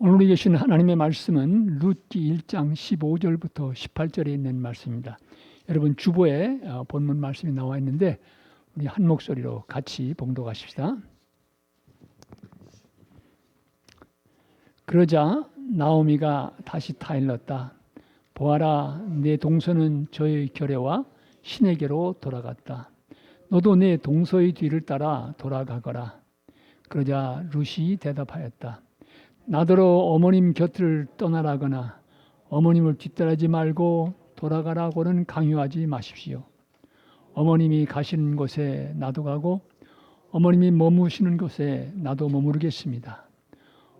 오늘 계신 하나님의 말씀은 룻기 1장 15절부터 18절에 있는 말씀입니다. 여러분 주보에 어, 본문 말씀이 나와 있는데 우리 한 목소리로 같이 봉독하십시다. 그러자 나오미가 다시 타일렀다. 보아라, 내 동서는 저의 결애와 신에게로 돌아갔다. 너도 내 동서의 뒤를 따라 돌아가거라. 그러자 룻이 대답하였다. 나더러 어머님 곁을 떠나라거나 어머님을 뒤따르지 말고 돌아가라고는 강요하지 마십시오. 어머님이 가시는 곳에 나도 가고 어머님이 머무시는 곳에 나도 머무르겠습니다.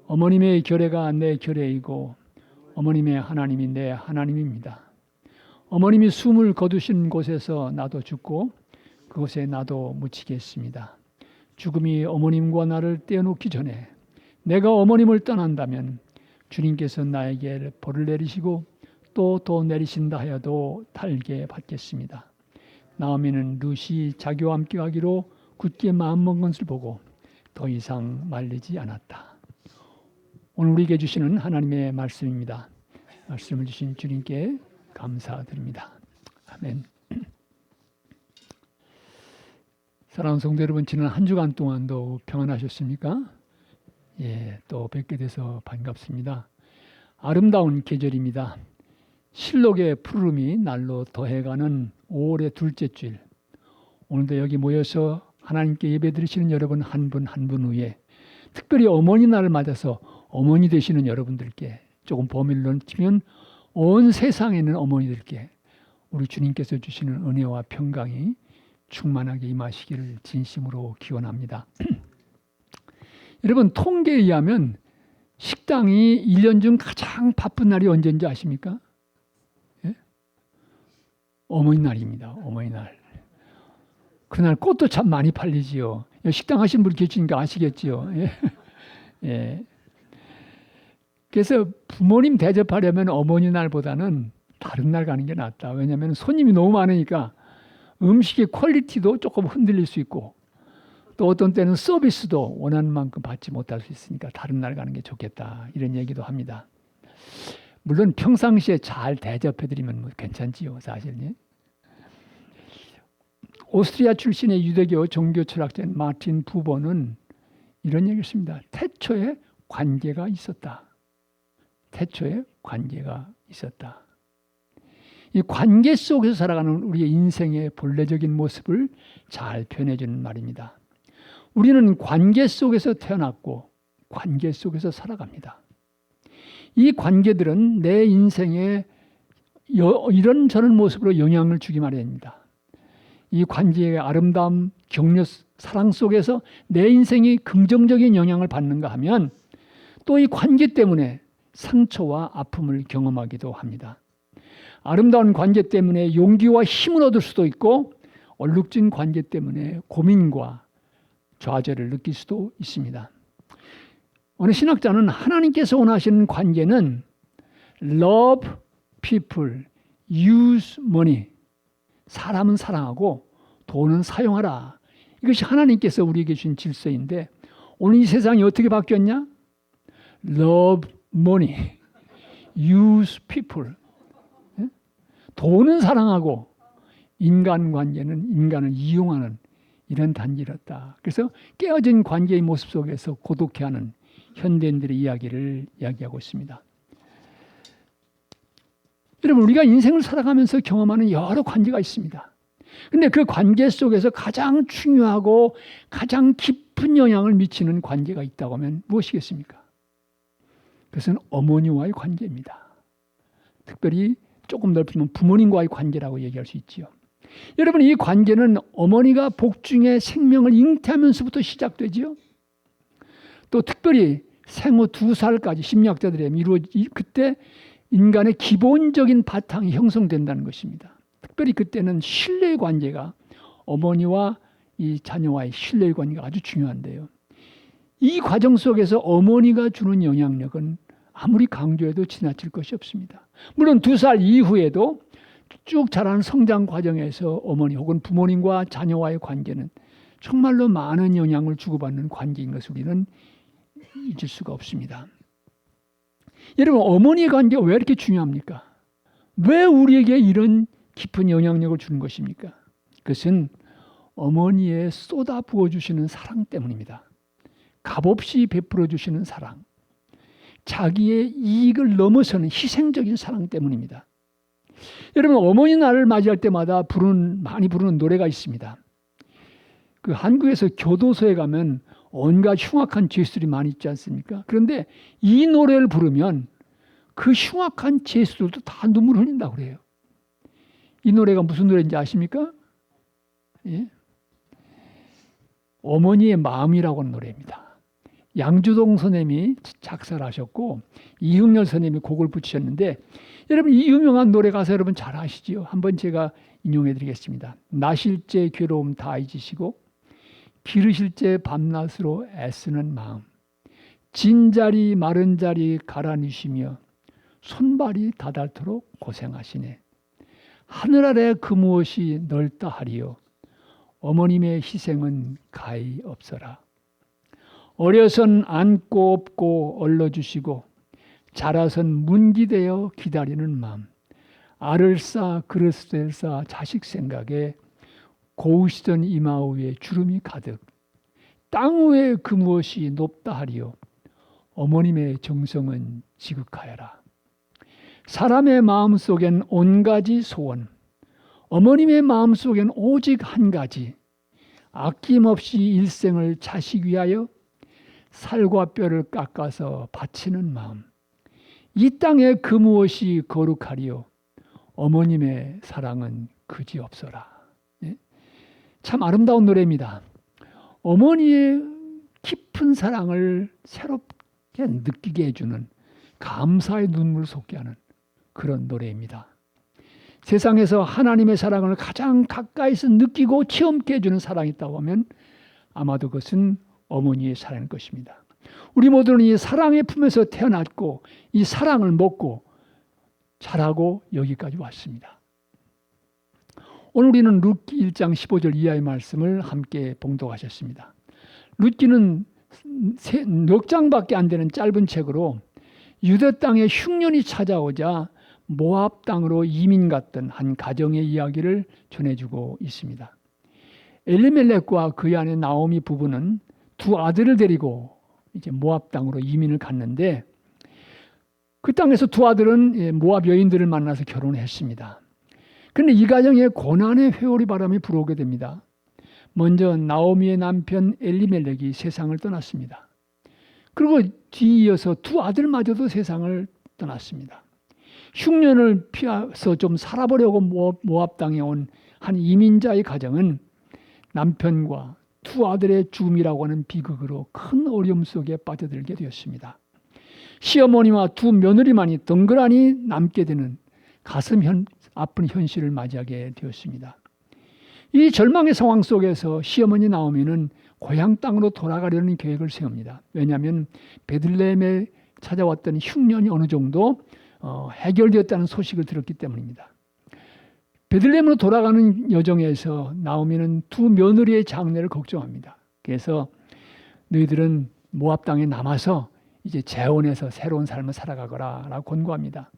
어머님의 결례가 내 결례이고 어머님의 하나님이 내 하나님입니다. 어머님이 숨을 거두신 곳에서 나도 죽고 그곳에 나도 묻히겠습니다. 죽음이 어머님과 나를 떼어놓기 전에 내가 어머님을 떠난다면 주님께서 나에게 벌을 내리시고 또 더 내리신다 하여도 달게 받겠습니다. 나오미는 루시 자기와 함께 가기로 굳게 마음먹은 것을 보고 더 이상 말리지 않았다. 오늘 우리에게 주시는 하나님의 말씀입니다. 말씀을 주신 주님께 감사드립니다. 아멘. 사랑하는 성도 여러분, 지난 한 주간 동안도 평안하셨습니까? 예, 또 뵙게 돼서 반갑습니다. 아름다운 계절입니다. 실록의 푸름이 날로 더해가는 5월의 둘째 주일. 오늘도 여기 모여서 하나님께 예배 드리시는 여러분 한 분 한 분 위에 특별히 어머니 날을 맞아서 어머니 되시는 여러분들께 조금 범위를 넓히면 온 세상에 있는 어머니들께 우리 주님께서 주시는 은혜와 평강이 충만하게 임하시기를 진심으로 기원합니다. 여러분 통계에 의하면 식당이 1년 중 가장 바쁜 날이 언제인지 아십니까? 예? 어머니 날입니다. 어머니 날. 그날 꽃도 참 많이 팔리지요. 식당 하신 분 계시니까 아시겠지요. 예. 예. 그래서 부모님 대접하려면 어머니 날보다는 다른 날 가는 게 낫다. 왜냐하면 손님이 너무 많으니까 음식의 퀄리티도 조금 흔들릴 수 있고 또 어떤 때는 서비스도 원하는 만큼 받지 못할 수 있으니까 다른 날 가는 게 좋겠다. 이런 얘기도 합니다. 물론 평상시에 잘 대접해드리면 뭐 괜찮지요. 사실은. 오스트리아 출신의 유대교 종교 철학자인 마틴 부버는 이런 얘기를 했습니다. 태초에 관계가 있었다. 태초에 관계가 있었다. 이 관계 속에서 살아가는 우리의 인생의 본래적인 모습을 잘 표현해 주는 말입니다. 우리는 관계 속에서 태어났고 관계 속에서 살아갑니다. 이 관계들은 내 인생에 이런 저런 모습으로 영향을 주기 마련입니다. 이 관계의 아름다움, 격려, 사랑 속에서 내 인생이 긍정적인 영향을 받는가 하면 또 이 관계 때문에 상처와 아픔을 경험하기도 합니다. 아름다운 관계 때문에 용기와 힘을 얻을 수도 있고 얼룩진 관계 때문에 고민과 좌절을 느낄 수도 있습니다. 어느 신학자는 하나님께서 원하시는 관계는 love people, use money. 사람은 사랑하고 돈은 사용하라. 이것이 하나님께서 우리에게 주신 질서인데 오늘 이 세상이 어떻게 바뀌었냐? love money, use people. 돈은 사랑하고 인간 관계는 인간을 이용하는 이런 단계였다. 그래서 깨어진 관계의 모습 속에서 고독해하는 현대인들의 이야기를 이야기하고 있습니다. 여러분 우리가 인생을 살아가면서 경험하는 여러 관계가 있습니다. 근데 그 관계 속에서 가장 중요하고 가장 깊은 영향을 미치는 관계가 있다고 하면 무엇이겠습니까? 그것은 어머니와의 관계입니다. 특별히 조금 넓히면 부모님과의 관계라고 얘기할 수 있지요. 여러분 이 관계는 어머니가 복중에 생명을 잉태하면서부터 시작되지요. 또 특별히 생후 두 살까지 심리학자들의 이루어 그때 인간의 기본적인 바탕이 형성된다는 것입니다. 특별히 그때는 신뢰의 관계가 어머니와 이 자녀와의 신뢰의 관계가 아주 중요한데요. 이 과정 속에서 어머니가 주는 영향력은 아무리 강조해도 지나칠 것이 없습니다. 물론 두 살 이후에도 쭉 자라는 성장 과정에서 어머니 혹은 부모님과 자녀와의 관계는 정말로 많은 영향을 주고받는 관계인 것을 우리는 잊을 수가 없습니다. 여러분 어머니의 관계가 왜 이렇게 중요합니까? 왜 우리에게 이런 깊은 영향력을 주는 것입니까? 그것은 어머니의 쏟아 부어 주시는 사랑 때문입니다. 값없이 베풀어 주시는 사랑. 자기의 이익을 넘어서는 희생적인 사랑 때문입니다. 여러분 어머니 날을 맞이할 때마다 부르는 많이 부르는 노래가 있습니다. 그 한국에서 교도소에 가면 온갖 흉악한 죄수들이 많이 있지 않습니까? 그런데 이 노래를 부르면 그 흉악한 죄수들도 다 눈물 흘린다고 그래요. 이 노래가 무슨 노래인지 아십니까? 예? 어머니의 마음이라고 하는 노래입니다. 양주동 선생님이 작사를 하셨고 이흥렬 선생님이 곡을 붙이셨는데 여러분 이 유명한 노래 가사 여러분 잘 아시지요? 한번 제가 인용해 드리겠습니다. 나실제 괴로움 다 잊으시고 기르실제 밤낮으로 애쓰는 마음 진자리 마른 자리 갈아뉘시며 손발이 다닳도록 고생하시네. 하늘 아래 그 무엇이 넓다 하리요. 어머님의 희생은 가히 없어라. 어려선 안고 업고 얼러주시고 자라선 문기되어 기다리는 마음. 알을 쌓 그릇을 쌓 자식 생각에 고우시던 이마 위에 주름이 가득. 땅 위에 그 무엇이 높다 하리요. 어머님의 정성은 지극하여라. 사람의 마음 속엔 온 가지 소원, 어머님의 마음 속엔 오직 한 가지, 아낌없이 일생을 자식 위하여 살과 뼈를 깎아서 바치는 마음. 이 땅에 그 무엇이 거룩하리요? 어머님의 사랑은 그지 없어라. 예? 참 아름다운 노래입니다. 어머니의 깊은 사랑을 새롭게 느끼게 해주는 감사의 눈물 솟게 하는 그런 노래입니다. 세상에서 하나님의 사랑을 가장 가까이서 느끼고 체험케 해주는 사랑이 있다고 하면 아마도 그것은 어머니의 사랑일 것입니다. 우리 모두는 이 사랑의 품에서 태어났고 이 사랑을 먹고 자라고 여기까지 왔습니다. 오늘 우리는 룻기 1장 15절 이하의 말씀을 함께 봉독하셨습니다. 룻기는 몇 장밖에 안 되는 짧은 책으로 유대 땅에 흉년이 찾아오자 모압 땅으로 이민 갔던 한 가정의 이야기를 전해주고 있습니다. 엘리멜렉과 그의 아내 나오미 부부는 두 아들을 데리고 이제 모압 땅으로 이민을 갔는데 그 땅에서 두 아들은 예, 모압 여인들을 만나서 결혼했습니다. 그런데 이 가정에 고난의 회오리 바람이 불어오게 됩니다. 먼저 나오미의 남편 엘리멜렉이 세상을 떠났습니다. 그리고 뒤이어서 두 아들마저도 세상을 떠났습니다. 흉년을 피해서 좀 살아보려고 모압 땅에 온 한 이민자의 가정은 남편과 두 아들의 죽음이라고 하는 비극으로 큰 어려움 속에 빠져들게 되었습니다. 시어머니와 두 며느리만이 덩그러니 남게 되는 가슴 현, 아픈 현실을 맞이하게 되었습니다. 이 절망의 상황 속에서 시어머니 나오미는 고향 땅으로 돌아가려는 계획을 세웁니다. 왜냐하면 베들레헴에 찾아왔던 흉년이 어느 정도 어, 해결되었다는 소식을 들었기 때문입니다. 베들레헴으로 돌아가는 여정에서 나오미는 두 며느리의 장례를 걱정합니다. 그래서 너희들은 모압 땅에 남아서 이제 재혼해서 새로운 삶을 살아가거라라고 권고합니다.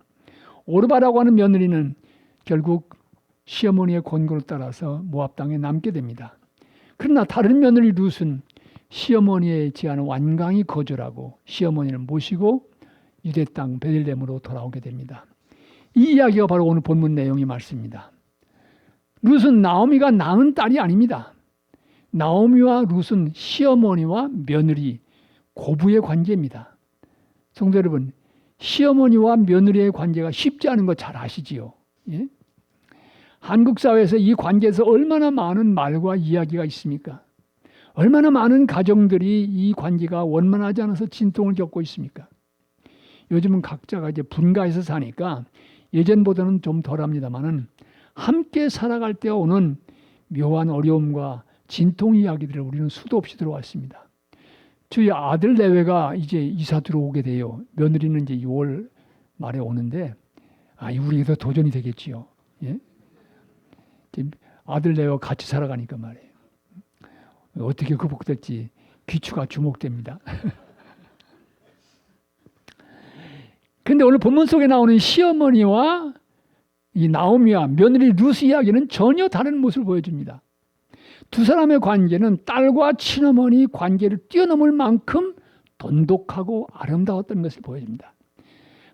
오르바라고 하는 며느리는 결국 시어머니의 권고를 따라서 모압 땅에 남게 됩니다. 그러나 다른 며느리 룻은 시어머니의 제안을 완강히 거절하고 시어머니를 모시고 유대 땅 베들레헴으로 돌아오게 됩니다. 이 이야기가 바로 오늘 본문 내용의 말씀입니다. 룻은 나오미가 낳은 딸이 아닙니다. 나오미와 룻은 시어머니와 며느리 고부의 관계입니다. 성도 여러분, 시어머니와 며느리의 관계가 쉽지 않은 거 잘 아시지요? 예? 한국 사회에서 이 관계에서 얼마나 많은 말과 이야기가 있습니까? 얼마나 많은 가정들이 이 관계가 원만하지 않아서 진통을 겪고 있습니까? 요즘은 각자가 이제 분가해서 사니까 예전보다는 좀 덜합니다만은 함께 살아갈 때 오는 묘한 어려움과 진통 이야기들을 우리는 수도 없이 들어왔습니다. 저희 아들 내외가 이제 이사 들어오게 돼요. 며느리는 이제 6월 말에 오는데 아, 우리에게 도전이 되겠지요. 예? 아들 내외와 같이 살아가니까 말이에요. 어떻게 극복될지 귀추가 주목됩니다. 근데 오늘 본문 속에 나오는 시어머니와 이 나오미와 며느리 루스 이야기는 전혀 다른 모습을 보여줍니다. 두 사람의 관계는 딸과 친어머니 관계를 뛰어넘을 만큼 돈독하고 아름다웠던 것을 보여줍니다.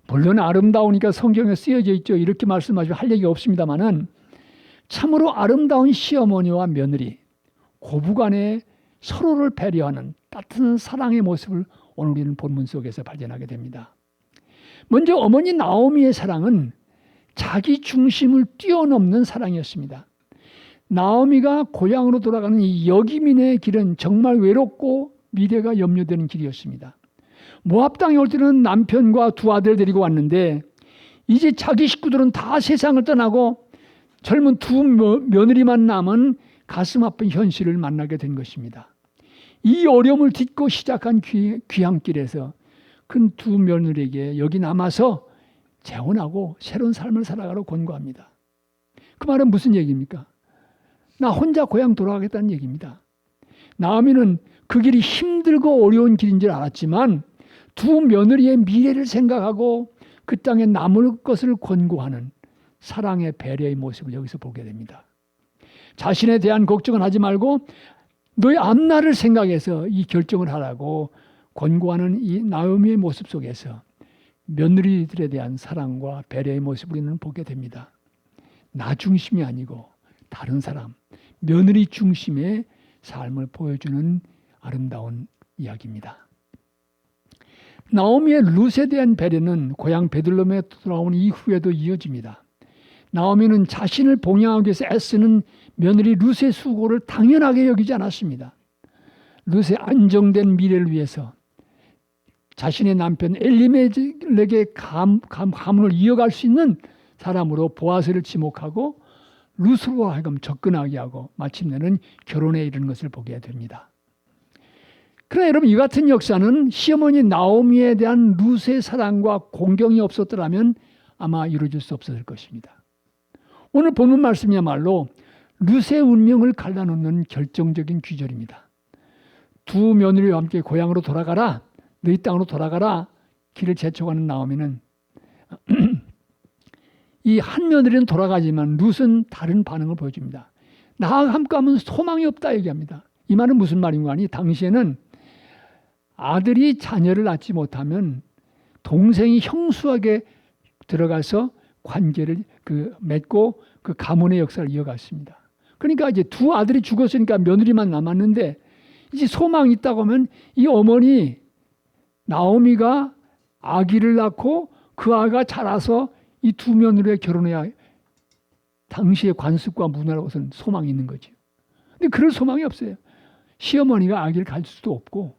물론 아름다우니까 성경에 쓰여져 있죠. 이렇게 말씀하시면 할 얘기 없습니다만은 참으로 아름다운 시어머니와 며느리 고부간에 서로를 배려하는 따뜻한 사랑의 모습을 오늘 우리는 본문 속에서 발견하게 됩니다. 먼저 어머니 나오미의 사랑은 자기 중심을 뛰어넘는 사랑이었습니다. 나오미가 고향으로 돌아가는 이 여기민의 길은 정말 외롭고 미래가 염려되는 길이었습니다. 모압 땅에 올 때는 남편과 두 아들 데리고 왔는데 이제 자기 식구들은 다 세상을 떠나고 젊은 두 며느리만 남은 가슴 아픈 현실을 만나게 된 것입니다. 이 어려움을 딛고 시작한 귀, 귀향길에서 큰 두 며느리에게 여기 남아서 재혼하고 새로운 삶을 살아가러 권고합니다. 그 말은 무슨 얘기입니까? 나 혼자 고향 돌아가겠다는 얘기입니다. 나오미는 그 길이 힘들고 어려운 길인 줄 알았지만 두 며느리의 미래를 생각하고 그 땅에 남을 것을 권고하는 사랑의 배려의 모습을 여기서 보게 됩니다. 자신에 대한 걱정은 하지 말고 너의 앞날을 생각해서 이 결정을 하라고 권고하는 이 나오미의 모습 속에서 며느리들에 대한 사랑과 배려의 모습을 우리는 보게 됩니다. 나 중심이 아니고 다른 사람, 며느리 중심의 삶을 보여주는 아름다운 이야기입니다. 나오미의 룻에 대한 배려는 고향 베들롬에 돌아온 이후에도 이어집니다. 나오미는 자신을 봉양하기 위해서 애쓰는 며느리 룻의 수고를 당연하게 여기지 않았습니다. 룻의 안정된 미래를 위해서 자신의 남편 엘리멜렉의 감, 감, 가문을 이어갈 수 있는 사람으로 보아스를 지목하고 루스로 하여금 접근하게 하고 마침내는 결혼에 이르는 것을 보게 됩니다. 그러나 여러분 이 같은 역사는 시어머니 나오미에 대한 루스의 사랑과 공경이 없었더라면 아마 이루어질 수 없었을 것입니다. 오늘 본문 말씀이야말로 루스의 운명을 갈라놓는 결정적인 귀절입니다. 두 며느리와 함께 고향으로 돌아가라. 너희 땅으로 돌아가라. 길을 재촉하는 나오미는 이 한 며느리는 돌아가지만 룻은 다른 반응을 보여줍니다. 나와 함께 하면 소망이 없다 얘기합니다. 이 말은 무슨 말인가 하니 당시에는 아들이 자녀를 낳지 못하면 동생이 형수에게 들어가서 관계를 그 맺고 그 가문의 역사를 이어갔습니다. 그러니까 이제 두 아들이 죽었으니까 며느리만 남았는데 이제 소망이 있다고 하면 이 어머니 나오미가 아기를 낳고 그 아가 자라서 이 두 며느리와 결혼해야 당시의 관습과 문화로서는 소망이 있는 거죠. 근데 그럴 소망이 없어요. 시어머니가 아기를 가질 수도 없고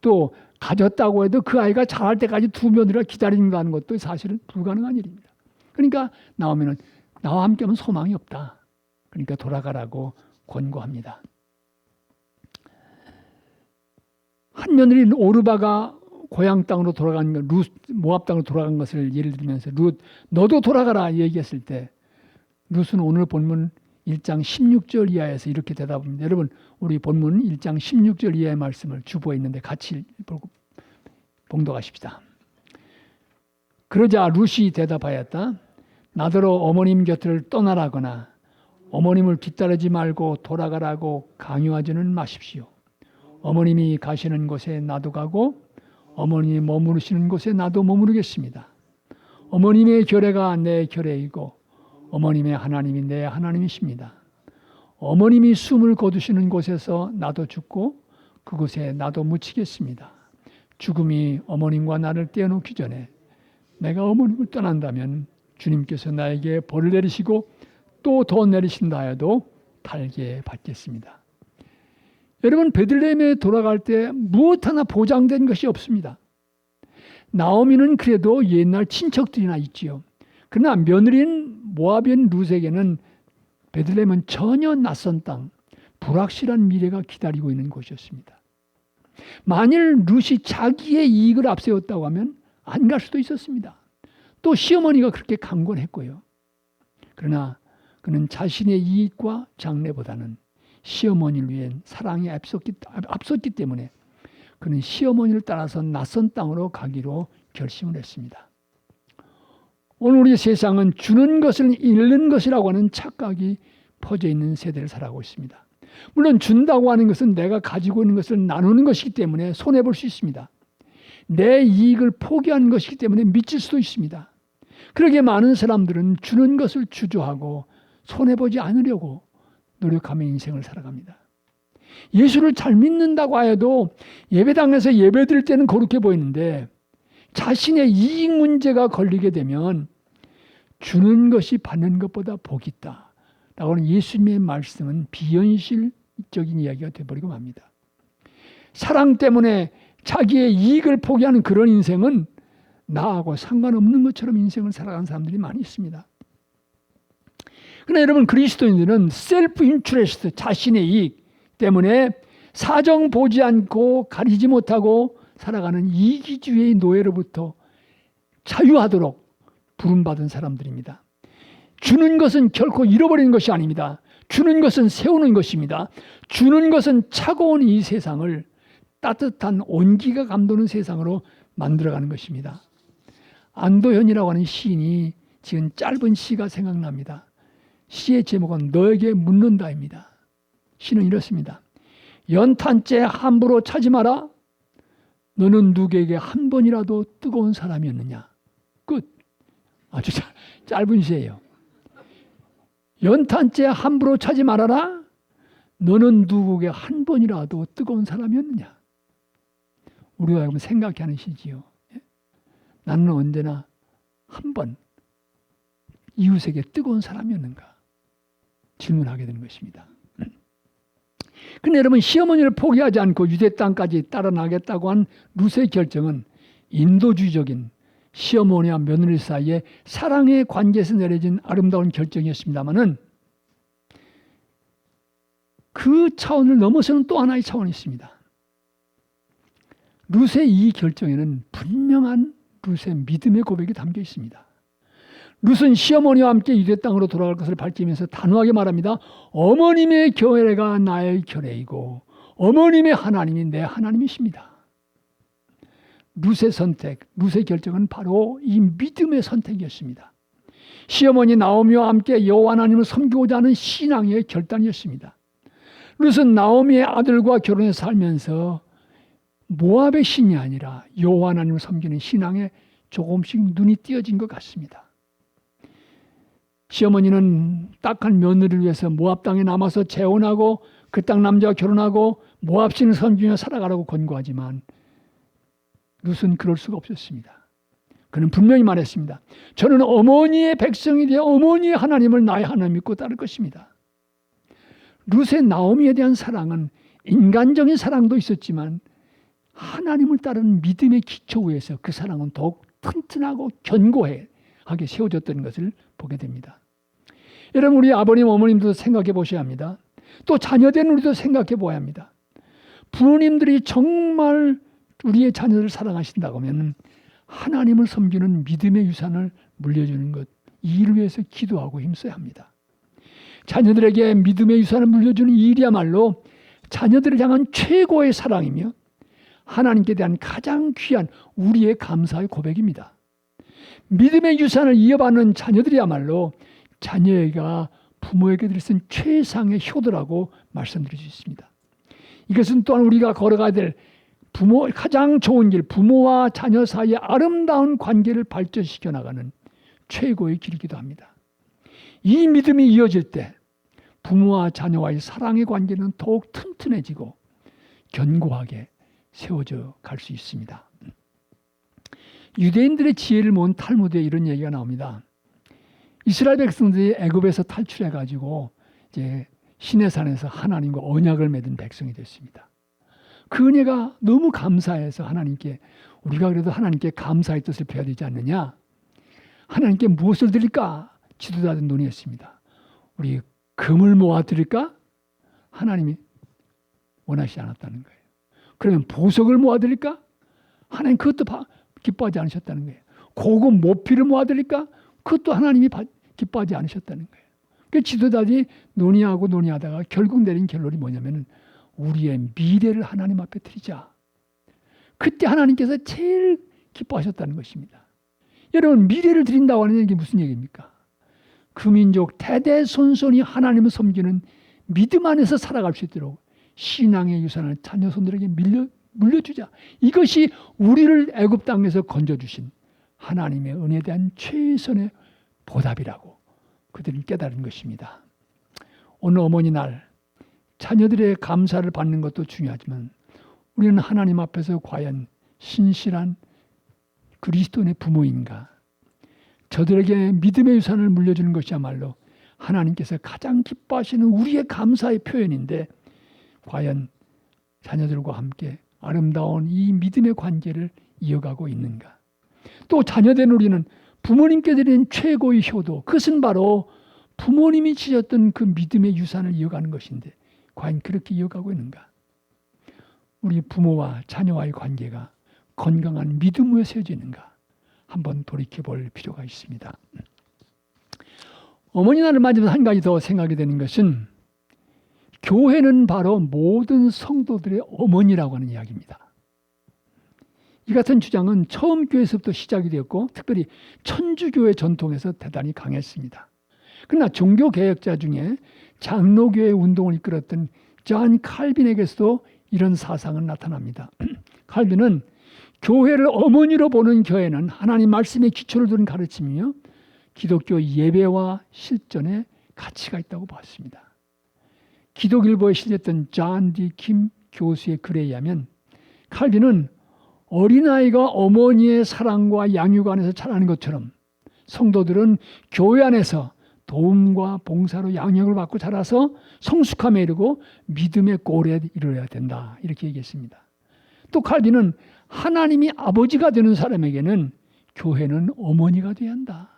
또 가졌다고 해도 그 아이가 자랄 때까지 두 며느리가 기다린다는 것도 사실은 불가능한 일입니다. 그러니까 나오면은 나와 함께 하면 소망이 없다. 그러니까 돌아가라고 권고합니다. 한 며느리 오르바가 고향 땅으로 돌아간 것, 룻 모압 땅으로 돌아간 것을 예를 들면서 룻 너도 돌아가라 얘기했을 때 룻은 오늘 본문 1장 16절 이하에서 이렇게 대답합니다. 여러분 우리 본문 1장 16절 이하의 말씀을 주보에 있는데 같이 봉독하십시다. 그러자 룻이 대답하였다. 나더러 어머님 곁을 떠나라거나 어머님을 뒤따르지 말고 돌아가라고 강요하지는 마십시오. 어머님이 가시는 곳에 나도 가고 어머님이 머무르시는 곳에 나도 머무르겠습니다. 어머님의 결례가 내 결례이고 어머님의 하나님이 내 하나님이십니다. 어머님이 숨을 거두시는 곳에서 나도 죽고 그곳에 나도 묻히겠습니다. 죽음이 어머님과 나를 떼어놓기 전에 내가 어머님을 떠난다면 주님께서 나에게 벌을 내리시고 또 더 내리신다 해도 달게 받겠습니다. 여러분 베들레헴에 돌아갈 때 무엇 하나 보장된 것이 없습니다. 나오미는 그래도 옛날 친척들이나 있지요. 그러나 며느리인 모압인 룻에게는 베들레헴은 전혀 낯선 땅, 불확실한 미래가 기다리고 있는 곳이었습니다. 만일 룻이 자기의 이익을 앞세웠다고 하면 안 갈 수도 있었습니다. 또 시어머니가 그렇게 강권했고요. 그러나 그는 자신의 이익과 장래보다는 시어머니를 위한 사랑이 앞섰기, 앞섰기 때문에 그는 시어머니를 따라서 낯선 땅으로 가기로 결심을 했습니다. 오늘 우리 세상은 주는 것을 잃는 것이라고 하는 착각이 퍼져 있는 세대를 살아가고 있습니다. 물론 준다고 하는 것은 내가 가지고 있는 것을 나누는 것이기 때문에 손해 볼 수 있습니다. 내 이익을 포기하는 것이기 때문에 미칠 수도 있습니다. 그러게 많은 사람들은 주는 것을 주저하고 손해 보지 않으려고 노력하며 인생을 살아갑니다. 예수를 잘 믿는다고 하여도 예배당에서 예배 드릴 때는 거룩해 보이는데 자신의 이익 문제가 걸리게 되면 주는 것이 받는 것보다 복이 있다. 라고 하는 예수님의 말씀은 비현실적인 이야기가 되어버리고 맙니다. 사랑 때문에 자기의 이익을 포기하는 그런 인생은 나하고 상관없는 것처럼 인생을 살아가는 사람들이 많이 있습니다. 그러나 여러분 그리스도인들은 셀프 인트레스트 자신의 이익 때문에 사정 보지 않고 가리지 못하고 살아가는 이기주의의 노예로부터 자유하도록 부름받은 사람들입니다. 주는 것은 결코 잃어버리는 것이 아닙니다. 주는 것은 세우는 것입니다. 주는 것은 차가운 이 세상을 따뜻한 온기가 감도는 세상으로 만들어가는 것입니다. 안도현이라고 하는 시인이 지은 짧은 시가 생각납니다. 시의 제목은 너에게 묻는다입니다. 시는 이렇습니다. 연탄재 함부로 차지 마라. 너는 누구에게 한 번이라도 뜨거운 사람이었느냐? 끝. 아주 짧은 시예요. 연탄재 함부로 차지 말아라. 너는 누구에게 한 번이라도 뜨거운 사람이었느냐? 우리가 여러분 생각하는 시지요. 예? 나는 언제나 한 번 이웃에게 뜨거운 사람이었는가? 질문하게 되는 것입니다. 근데 여러분 시어머니를 포기하지 않고 유대 땅까지 따라 나겠다고 한 루스의 결정은 인도주의적인 시어머니와 며느리 사이의 사랑의 관계에서 내려진 아름다운 결정이었습니다만은 그 차원을 넘어서는 또 하나의 차원이 있습니다. 루스의 이 결정에는 분명한 루스의 믿음의 고백이 담겨 있습니다. 룻은 시어머니와 함께 유대 땅으로 돌아갈 것을 밝히면서 단호하게 말합니다. 어머님의 교회가 나의 교회이고 어머님의 하나님이 내 하나님이십니다. 룻의 선택, 룻의 결정은 바로 이 믿음의 선택이었습니다. 시어머니 나오미와 함께 여호와 하나님을 섬기고자 하는 신앙의 결단이었습니다. 룻은 나오미의 아들과 결혼해 살면서 모압의 신이 아니라 여호와 하나님을 섬기는 신앙에 조금씩 눈이 띄어진 것 같습니다. 시어머니는 딱한 며느리를 위해서 모압 땅에 남아서 재혼하고 그 땅 남자와 결혼하고 모압 신을 섬기며 살아가라고 권고하지만 룻은 그럴 수가 없었습니다. 그는 분명히 말했습니다. 저는 어머니의 백성이 되어 어머니의 하나님을 나의 하나님 믿고 따를 것입니다. 룻의 나오미에 대한 사랑은 인간적인 사랑도 있었지만 하나님을 따르는 믿음의 기초 위에서 그 사랑은 더욱 튼튼하고 견고 하게 세워졌던 것을 보게 됩니다. 여러분 우리 아버님 어머님도 생각해 보셔야 합니다. 또 자녀된 우리도 생각해 보아야 합니다. 부모님들이 정말 우리의 자녀를 사랑하신다고 하면 하나님을 섬기는 믿음의 유산을 물려주는 것, 이 일을 위해서 기도하고 힘써야 합니다. 자녀들에게 믿음의 유산을 물려주는 일이야말로 자녀들을 향한 최고의 사랑이며 하나님께 대한 가장 귀한 우리의 감사의 고백입니다. 믿음의 유산을 이어받는 자녀들이야말로 자녀가 부모에게 드릴 최상의 효도라고 말씀드릴 수 있습니다. 이것은 또한 우리가 걸어가야 될 부모 가장 좋은 길, 부모와 자녀 사이의 아름다운 관계를 발전시켜 나가는 최고의 길이기도 합니다. 이 믿음이 이어질 때 부모와 자녀와의 사랑의 관계는 더욱 튼튼해지고 견고하게 세워져 갈 수 있습니다. 유대인들의 지혜를 모은 탈무드에 이런 얘기가 나옵니다. 이스라엘 백성들이 애굽에서 탈출해 가지고 이제 시내산에서 하나님과 언약을 맺은 백성이 됐습니다. 그 은혜가 너무 감사해서 하나님께 우리가 그래도 하나님께 감사의 뜻을 배워야 되지 않느냐? 하나님께 무엇을 드릴까? 지도자들 논의했습니다. 우리 금을 모아 드릴까? 하나님이 원하시지 않았다는 거예요. 그러면 보석을 모아 드릴까? 하나님 그것도 기뻐하지 않으셨다는 거예요. 고급 모피를 모아드릴까? 그것도 하나님이 기뻐하지 않으셨다는 거예요. 그 지도자들이 논의하고 논의하다가 결국 내린 결론이 뭐냐면 우리의 미래를 하나님 앞에 드리자. 그때 하나님께서 제일 기뻐하셨다는 것입니다. 여러분 미래를 드린다고 하는 게 무슨 얘기입니까? 그 민족 대대손손이 하나님을 섬기는 믿음 안에서 살아갈 수 있도록 신앙의 유산을 자녀 손들에게 밀려 물려주자. 이것이 우리를 애굽 땅에서 건져 주신 하나님의 은혜에 대한 최선의 보답이라고 그들은 깨달은 것입니다. 오늘 어머니 날 자녀들의 감사를 받는 것도 중요하지만 우리는 하나님 앞에서 과연 신실한 그리스도인의 부모인가? 저들에게 믿음의 유산을 물려주는 것이야말로 하나님께서 가장 기뻐하시는 우리의 감사의 표현인데 과연 자녀들과 함께 아름다운 이 믿음의 관계를 이어가고 있는가? 또 자녀된 우리는 부모님께 드리는 최고의 효도 그것은 바로 부모님이 지었던 그 믿음의 유산을 이어가는 것인데 과연 그렇게 이어가고 있는가? 우리 부모와 자녀와의 관계가 건강한 믿음 위에 세워지는가? 한번 돌이켜 볼 필요가 있습니다. 어머니 날을 맞으면서 한 가지 더 생각이 되는 것은 교회는 바로 모든 성도들의 어머니라고 하는 이야기입니다. 이 같은 주장은 처음 교회에서부터 시작이 되었고 특별히 천주교회 전통에서 대단히 강했습니다. 그러나 종교 개혁자 중에 장로교회 운동을 이끌었던 존 칼빈에게서도 이런 사상은 나타납니다. 칼빈은 교회를 어머니로 보는 교회는 하나님 말씀의 기초를 두는 가르침이며 기독교 예배와 실전에 가치가 있다고 봤습니다. 기독일보에 실렸던 존디킴 교수의 글에 의하면 칼빈은 어린아이가 어머니의 사랑과 양육 안에서 자라는 것처럼 성도들은 교회 안에서 도움과 봉사로 양육을 받고 자라서 성숙함에 이르고 믿음의 꼴에 이르러야 된다. 이렇게 얘기했습니다. 또 칼빈은 하나님이 아버지가 되는 사람에게는 교회는 어머니가 되어야 한다.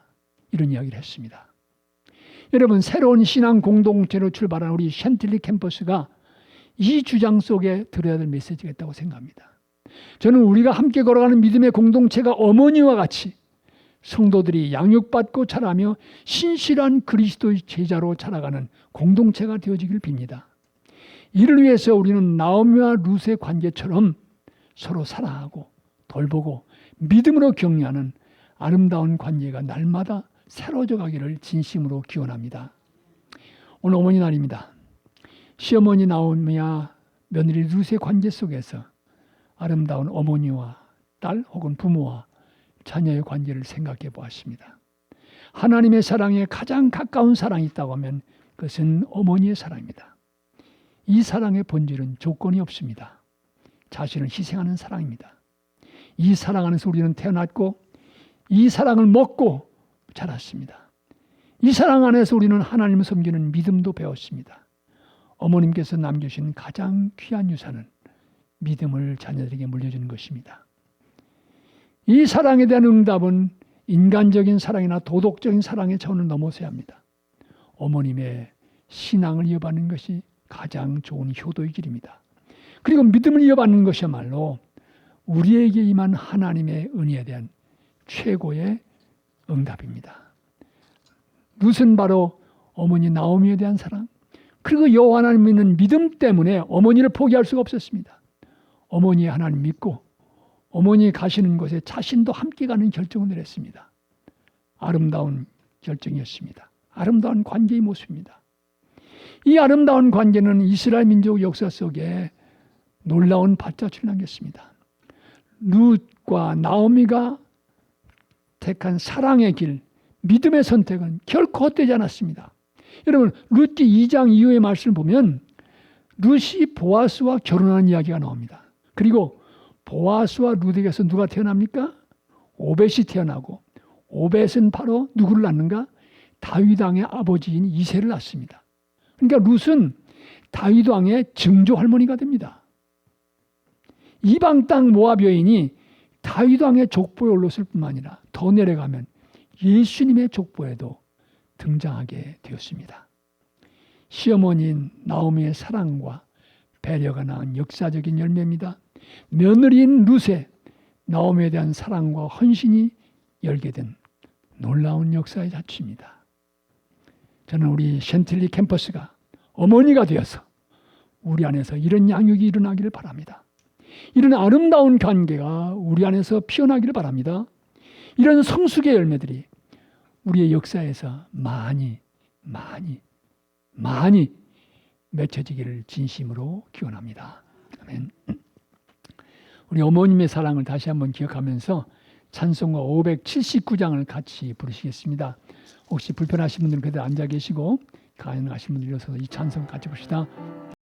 이런 이야기를 했습니다. 여러분 새로운 신앙 공동체로 출발한 우리 챈틀리 캠퍼스가 이 주장 속에 들어야 될 메시지가 있다고 생각합니다. 저는 우리가 함께 걸어가는 믿음의 공동체가 어머니와 같이 성도들이 양육받고 자라며 신실한 그리스도의 제자로 자라가는 공동체가 되어지길 빕니다. 이를 위해서 우리는 나오미와 룻의 관계처럼 서로 사랑하고 돌보고 믿음으로 격려하는 아름다운 관계가 날마다 새로워져 가기를 진심으로 기원합니다. 오늘 어머니 날입니다. 시어머니 나오미와 며느리 룻의 관계 속에서 아름다운 어머니와 딸 혹은 부모와 자녀의 관계를 생각해 보았습니다. 하나님의 사랑에 가장 가까운 사랑이 있다고 하면 그것은 어머니의 사랑입니다. 이 사랑의 본질은 조건이 없습니다. 자신을 희생하는 사랑입니다. 이 사랑 안에서 우리는 태어났고 이 사랑을 먹고 자랐습니다. 이 사랑 안에서 우리는 하나님을 섬기는 믿음도 배웠습니다. 어머님께서 남겨주신 가장 귀한 유산은 믿음을 자녀들에게 물려주는 것입니다. 이 사랑에 대한 응답은 인간적인 사랑이나 도덕적인 사랑의 차원을 넘어서야 합니다. 어머님의 신앙을 이어받는 것이 가장 좋은 효도의 길입니다. 그리고 믿음을 이어받는 것이야말로 우리에게 임한 하나님의 은혜에 대한 최고의 응답입니다. 룻은 바로 어머니 나오미에 대한 사랑, 그리고 여호와 하나님 믿는 믿음 때문에 어머니를 포기할 수가 없었습니다. 어머니 하나님 믿고 어머니 가시는 곳에 자신도 함께 가는 결정을 내렸습니다. 아름다운 결정이었습니다. 아름다운 관계의 모습입니다. 이 아름다운 관계는 이스라엘 민족 역사 속에 놀라운 발자취를 남겼습니다. 룻과 나오미가 택한 사랑의 길, 믿음의 선택은 결코 헛되지 않았습니다. 여러분, 룻기 2장 이후의 말씀을 보면 룻이 보아스와 결혼하는 이야기가 나옵니다. 그리고 보아스와 룻에게서 누가 태어납니까? 오벳이 태어나고 오벳은 바로 누구를 낳는가? 다윗 왕의 아버지인 이세를 낳습니다. 그러니까 룻은 다윗 왕의 증조 할머니가 됩니다. 이방 땅 모압 여인이 다윗 왕의 족보에 올랐을 뿐만 아니라 더 내려가면 예수님의 족보에도 등장하게 되었습니다. 시어머니인 나오미의 사랑과 배려가 낳은 역사적인 열매입니다. 며느리인 루세 나오미에 대한 사랑과 헌신이 열게 된 놀라운 역사의 자취입니다. 저는 우리 챈틀리 캠퍼스가 어머니가 되어서 우리 안에서 이런 양육이 일어나기를 바랍니다. 이런 아름다운 관계가 우리 안에서 피어나기를 바랍니다. 이런 성숙의 열매들이 우리의 역사에서 많이 많이 많이 맺혀지기를 진심으로 기원합니다. 아멘. 우리 어머님의 사랑을 다시 한번 기억하면서 찬송가 579장을 같이 부르시겠습니다. 혹시 불편하신 분들은 그대로 앉아 계시고 가능하신 분들 일어서서 이 찬송 같이 봅시다.